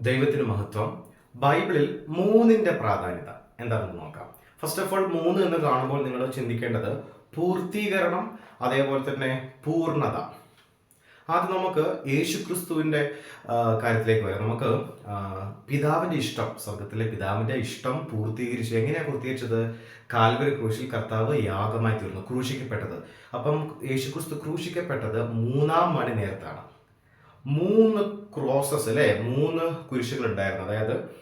ദൈവത്തിന് മഹത്വം ബൈബിളിൽ മൂന്നിന്റെ പ്രാധാന്യത. എന്താണെന്ന് നോക്കാം. ഫസ്റ്റ് ഓഫ് ഓൾ മൂന്ന് എന്ന് കാണുമ്പോൾ നിങ്ങൾ ചിന്തിക്കേണ്ടത് പൂർത്തീകരണം അതേപോലെ തന്നെ പൂർണത. ആദ്യം നമുക്ക് യേശുക്രിസ്തുവിന്റെ ആ, കാര്യത്തിലേക്ക് വരാം. നമുക്ക് പിതാവിന്റെ ഇഷ്ടം സ്വർഗത്തിലെ പിതാവിന്റെ ഇഷ്ടം പൂർത്തീകരിച്ചു. എങ്ങനെയാണ് പൂർത്തീകരിച്ചത്? കാൽവരി ക്രൂശിൽ കർത്താവ് യാഗമായി തീർന്നു ക്രൂശിക്കപ്പെട്ടത്. അപ്പം യേശുക്രിസ്തു ക്രൂശിക്കപ്പെട്ടത് മൂന്നാം മണി നേരത്താണ്. മൂന്ന് ക്രോസസ് അല്ലെ? മൂന്ന് കുരിശുകൾ ഉണ്ടായിരുന്നു അതായത്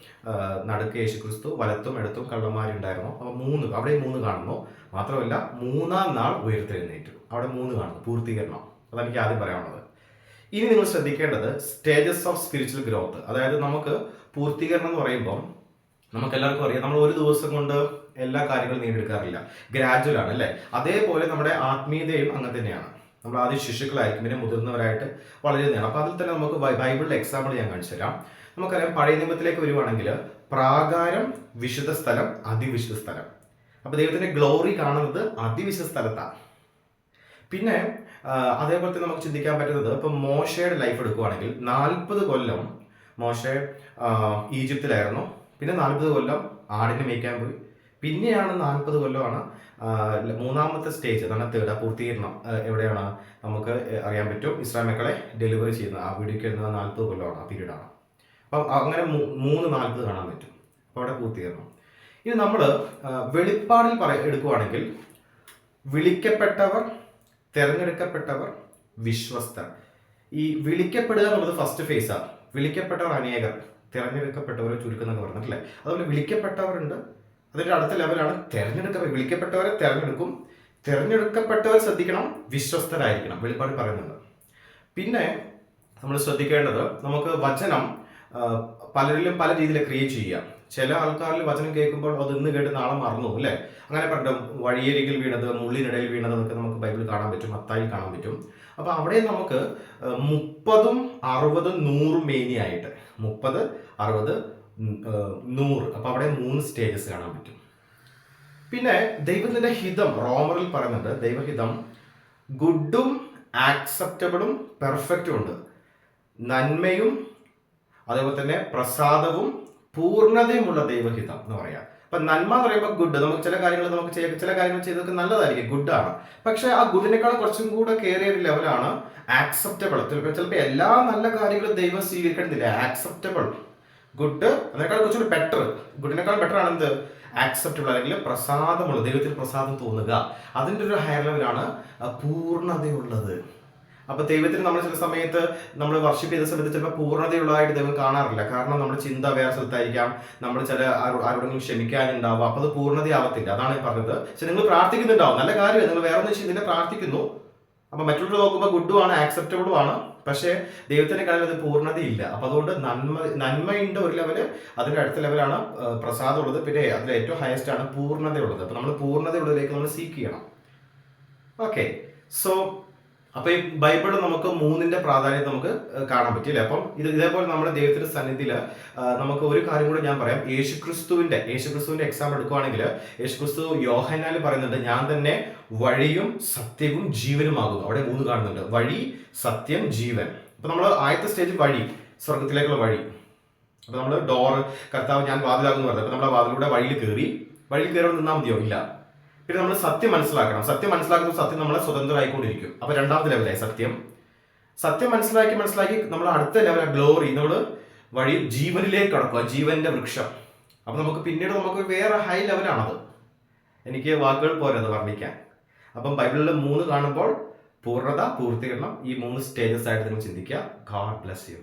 നടുക്ക് യേശു ക്രിസ്തു വലത്തും ഇടത്തും കള്ളന്മാരുണ്ടായിരുന്നു. അപ്പൊ മൂന്ന് അവിടെ മൂന്ന് കാണുന്നു. മാത്രമല്ല മൂന്നാം നാൾ ഉയർത്തെഴുന്നേറ്റു. അവിടെ മൂന്ന് കാണുന്നു. പൂർത്തീകരണം. അതെനിക്ക് ആദ്യം പറയാനുള്ളത്. ഇനി നിങ്ങൾ ശ്രദ്ധിക്കേണ്ടത് സ്റ്റേജസ് ഓഫ് സ്പിരിച്വൽ ഗ്രോത്ത് അതായത് നമുക്ക് പൂർത്തീകരണം എന്ന് പറയുമ്പോൾ നമുക്ക് എല്ലാവർക്കും അറിയാം നമ്മൾ ഒരു ദിവസം കൊണ്ട് എല്ലാ കാര്യങ്ങളും നേടിയെടുക്കാറില്ല. ഗ്രാജുവൽ ആണ് അല്ലേ? അതേപോലെ നമ്മുടെ ആത്മീയതയും അങ്ങനെ തന്നെയാണ്. നമ്മൾ ആദ്യം ശിശുക്കളായിരിക്കും പിന്നെ മുതിർന്നവരായിട്ട് വളരുന്നതാണ്. അപ്പോൾ അതിൽ തന്നെ നമുക്ക് ബൈബിളിലെ എക്സാമ്പിൾ ഞാൻ കാണിച്ചു തരാം. നമുക്കറിയാം പഴയ നിയമത്തിലേക്ക് വരുവാണെങ്കിൽ പ്രാകാരം വിശുദ്ധ സ്ഥലം അതിവിശുദ്ധ സ്ഥലം. അപ്പോൾ ദൈവത്തിന്റെ ഗ്ലോറി കാണുന്നത് അതിവിശുദ്ധ സ്ഥലത്താണ്. പിന്നെ അതേപോലെ തന്നെ നമുക്ക് ചിന്തിക്കാൻ പറ്റുന്നത് ഇപ്പം മോശയുടെ ലൈഫ് എടുക്കുവാണെങ്കിൽ നാൽപ്പത് കൊല്ലം മോശ ഈജിപ്തിലായിരുന്നു. പിന്നെ നാൽപ്പത് കൊല്ലം ആടിനെ മേയ്ക്കാൻ പോയി. പിന്നെയാണ് നാൽപ്പത് കൊല്ലമാണ് മൂന്നാമത്തെ സ്റ്റേജ് അതാണ് തേർഡ് പൂർത്തീകരണം എവിടെയാണ് നമുക്ക് അറിയാൻ പറ്റും. ഇസ്രായേൽ മക്കളെ ഡെലിവറി ചെയ്യുന്ന ആ വീഡിയോക്ക് എഴുതുന്ന നാൽപ്പത് കൊല്ലമാണ് ആ പീരീഡാണ് അപ്പം അങ്ങനെ മൂന്ന് നാൽപ്പത് കാണാൻ പറ്റും. അപ്പോൾ അവിടെ പൂർത്തീകരണം. ഇനി നമ്മൾ വെളിപ്പാടിൽ പറ എടുക്കുവാണെങ്കിൽ വിളിക്കപ്പെട്ടവർ തിരഞ്ഞെടുക്കപ്പെട്ടവർ വിശ്വസ്തർ. ഈ വിളിക്കപ്പെടുക എന്നുള്ളത് ഫസ്റ്റ് ഫേസാണ് വിളിക്കപ്പെട്ടവർ അനേകർ തിരഞ്ഞെടുക്കപ്പെട്ടവരെ ചുരുക്കുന്നൊക്കെ പറഞ്ഞിട്ടില്ലേ? അതുപോലെ വിളിക്കപ്പെട്ടവരുണ്ട് അതിന്റെ അടുത്ത ലെവലാണ് തിരഞ്ഞെടുക്ക വിളിക്കപ്പെട്ടവരെ തിരഞ്ഞെടുക്കും. തിരഞ്ഞെടുക്കപ്പെട്ടവർ ശ്രദ്ധിക്കണം വിശ്വസ്തരായിരിക്കണം. വെളിപ്പാട് പറയുന്നുണ്ട്. പിന്നെ നമ്മൾ ശ്രദ്ധിക്കേണ്ടത് നമുക്ക് വചനം പലരിലും പല രീതിയിൽ ക്രിയേറ്റ് ചെയ്യാം. ചില ആൾക്കാരിൽ വചനം കേൾക്കുമ്പോൾ അത് ഇന്ന് കേട്ട് നാളെ മറന്നു അല്ലേ? അങ്ങനെ പറഞ്ഞു വഴിയരികിൽ വീണത് മുള്ളിനിടയിൽ വീണത് എന്നൊക്കെ നമുക്ക് ബൈബിൾ കാണാൻ പറ്റും അത്തായി കാണാൻ പറ്റും. അപ്പോൾ അവിടെ നമുക്ക് മുപ്പതും അറുപതും നൂറും മേനിയായിട്ട്. മുപ്പത് അറുപത് നൂറ്. അപ്പൊ അവിടെ മൂന്ന് സ്റ്റേജസ് കാണാൻ പറ്റും. പിന്നെ ദൈവത്തിന്റെ ഹിതം റോമറിൽ പറയുന്നുണ്ട് ദൈവഹിതം ഗുഡും ആക്സെപ്റ്റബിളും പെർഫെക്റ്റും ഉണ്ട്. നന്മയും അതേപോലെ തന്നെ പ്രസാദവും പൂർണതയുമുള്ള ദൈവഹിതം എന്ന് പറയാം. അപ്പൊ നന്മ എന്ന് പറയുമ്പോൾ ഗുഡ് നമുക്ക് ചില കാര്യങ്ങൾ നമുക്ക് ചെയ്യാം ചില കാര്യങ്ങൾ ചെയ്തൊക്കെ നല്ലതായിരിക്കും. ഗുഡാണ് പക്ഷെ ആ ഗുഡിനേക്കാൾ കുറച്ചും കൂടെ കയറിയ ഒരു ലെവലാണ് ആക്സെപ്റ്റബിൾ ചിലപ്പോൾ ചിലപ്പോൾ എല്ലാ നല്ല കാര്യങ്ങളും ദൈവം സ്വീകരിക്കണമെന്നില്ല ആക്സെപ്റ്റബിൾ ഗുഡ് അതിനേക്കാൾ കുറച്ചുകൂടി ബെറ്റർ ഗുഡിനേക്കാൾ ബെറ്റർ ആണ് എന്ത്? ആക്സെപ്റ്റബിൾ അല്ലെങ്കിൽ പ്രസാദമുള്ള ദൈവത്തിൽ പ്രസാദം തോന്നുക. അതിന്റെ ഒരു ഹയർ ലെവലാണ് പൂർണതയുള്ളത്. അപ്പൊ ദൈവത്തിന് നമ്മൾ ചില സമയത്ത് നമ്മൾ വർഷിപ്പ് ചെയ്ത സമയത്ത് ചിലപ്പോൾ പൂർണതയുള്ളതായിട്ട് ദൈവം കാണാറില്ല. കാരണം നമ്മുടെ ചിന്ത വേറെ സ്ഥലത്തായിരിക്കാം. നമ്മൾ ചില ആരോ- ആരോടെങ്കിലും ക്ഷമിക്കാനുണ്ടാവും അപ്പൊ അത് പൂർണതയാവത്തില്ല. അതാണ് ഞാൻ പറഞ്ഞത്. പക്ഷെ നിങ്ങൾ പ്രാർത്ഥിക്കുന്നുണ്ടാവും. നല്ല കാര്യം നിങ്ങൾ വേറെ ഒന്നും ചെയ്യുന്നില്ല പ്രാർത്ഥിക്കുന്നു. അപ്പൊ മറ്റുള്ളവർ നോക്കുമ്പോൾ ഗുഡും ആണ് ആക്സെപ്റ്റബിളും ആണ്. പക്ഷേ ദൈവത്തിന്റെ കാര്യം അത് പൂർണതയില്ല. അപ്പൊ അതുകൊണ്ട് നന്മ നന്മയുണ്ട് ഒരു ലെവൽ അതിന്റെ അടുത്ത ലെവലാണ് ആ, പ്രസാദം ഉള്ളത് പിന്നെ അതിൽ ഏറ്റവും ഹയസ്റ്റ് ആണ് പൂർണതയുള്ളത്. അപ്പൊ നമ്മൾ പൂർണതയുള്ളതിലേക്ക് നമ്മൾ സീക്ക് ചെയ്യണം. ഓക്കെ സോ അപ്പൊ ഈ ബൈബിൾ നമുക്ക് മൂന്നിന്റെ പ്രാധാന്യം നമുക്ക് കാണാൻ പറ്റില്ലേ അപ്പം ഇത് ഇതേപോലെ നമ്മുടെ ദൈവത്തിന്റെ സന്നിധിയിൽ നമുക്ക് ഒരു കാര്യം കൂടെ ഞാൻ പറയാം. യേശുക്രിസ്തുവിന്റെ യേശുക്രിസ്തുവിന്റെ എക്സാം എടുക്കുവാണെങ്കിൽ യേശുക്രിസ്തു യോഹനാൽ പറയുന്നുണ്ട് ഞാൻ തന്നെ വഴിയും സത്യവും ജീവനുമാകുന്നു. അവിടെ മൂന്ന് കാണുന്നുണ്ട്. വഴി സത്യം ജീവൻ. അപ്പൊ നമ്മൾ ആദ്യത്തെ സ്റ്റേജ് വഴി സ്വർഗത്തിലേക്കുള്ള വഴി. അപ്പൊ നമ്മൾ ഡോർ കർത്താവ് ഞാൻ വാതിലാകുന്നു പറഞ്ഞത്. അപ്പൊ നമ്മുടെ വാതിലൂടെ വഴിയിൽ കയറി വഴിയിൽ കയറി നിന്നാൽ മതിയോ? ഇല്ല. പിന്നെ നമ്മൾ സത്യം മനസ്സിലാക്കണം. സത്യം മനസ്സിലാക്കുന്ന സത്യം നമ്മളെ സ്വതന്ത്രമായിക്കൊണ്ടിരിക്കും. അപ്പൊ രണ്ടാമത്തെ ലെവലായി സത്യം. സത്യം മനസ്സിലാക്കി മനസ്സിലാക്കി നമ്മൾ അടുത്ത ലെവൽ ഗ്ലോറി നമ്മൾ വഴി ജീവനിലേക്ക് കടക്കുക ജീവന്റെ വൃക്ഷം. അപ്പൊ നമുക്ക് പിന്നീട് നമുക്ക് വേറെ ഹൈ ലെവലാണത്. എനിക്ക് വാക്കുകൾ പോരത് വർണിക്കാൻ അപ്പം ബൈബിളിൽ മൂന്ന് കാണുമ്പോൾ പൂർണത പൂർത്തീകരണം ഈ മൂന്ന് സ്റ്റേജസ് ആയിട്ട് നിങ്ങൾ ചിന്തിക്കുക. God bless you